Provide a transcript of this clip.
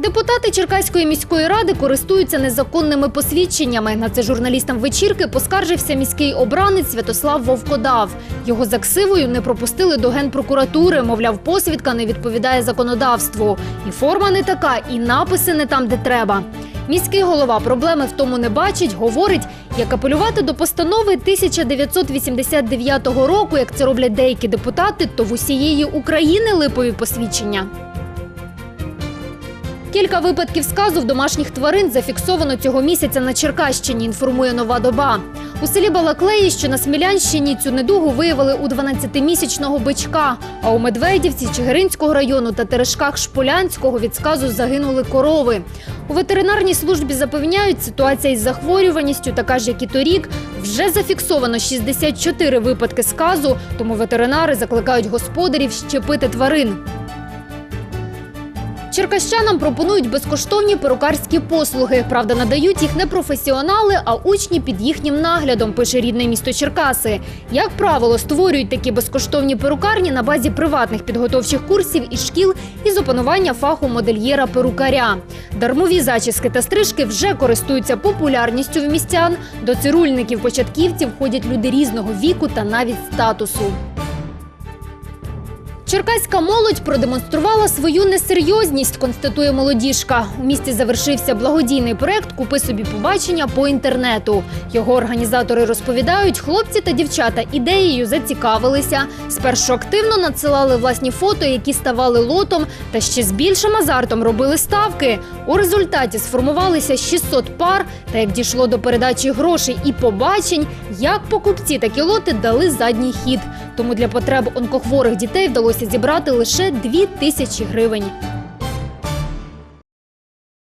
Депутати Черкаської міської ради користуються незаконними посвідченнями. На це журналістам вечірки поскаржився міський обранець Святослав Вовкодав. Його за ксивою не пропустили до генпрокуратури. Мовляв, посвідка не відповідає законодавству. І форма не така, і написи не там, де треба. Міський голова проблеми в тому не бачить. Говорить, як апелювати до постанови 1989 року, як це роблять деякі депутати, то в усієї України липові посвідчення. Кілька випадків сказу в домашніх тварин зафіксовано цього місяця на Черкащині, інформує нова доба. У селі Балаклеї, що на Смілянщині, цю недугу виявили у 12-місячного бичка. А у Медведівці, Чигиринського району та Терешках Шполянського від сказу загинули корови. У ветеринарній службі запевняють, ситуація із захворюваністю така ж, як і торік. Вже зафіксовано 64 випадки сказу, тому ветеринари закликають господарів щепити тварин. Черкащанам пропонують безкоштовні перукарські послуги. Правда, надають їх не професіонали, а учні під їхнім наглядом, пише рідне місто Черкаси. Як правило, створюють такі безкоштовні перукарні на базі приватних підготовчих курсів і шкіл із опанування фаху модельєра-перукаря. Дармові зачіски та стрижки вже користуються популярністю в містян. До цирульників-початківців ходять люди різного віку та навіть статусу. Черкаська молодь продемонструвала свою несерйозність, констатує молодіжка. У місті завершився благодійний проект Купи собі побачення по інтернету. Його організатори розповідають, хлопці та дівчата ідеєю зацікавилися. Спершу активно надсилали власні фото, які ставали лотом, та ще з більшим азартом робили ставки. У результаті сформувалися 600 пар. Та як дійшло до передачі грошей і побачень, як покупці такі лоти дали задній хід. Тому для потреб онкохворих дітей вдалося зібрати лише 2 тисячі гривень.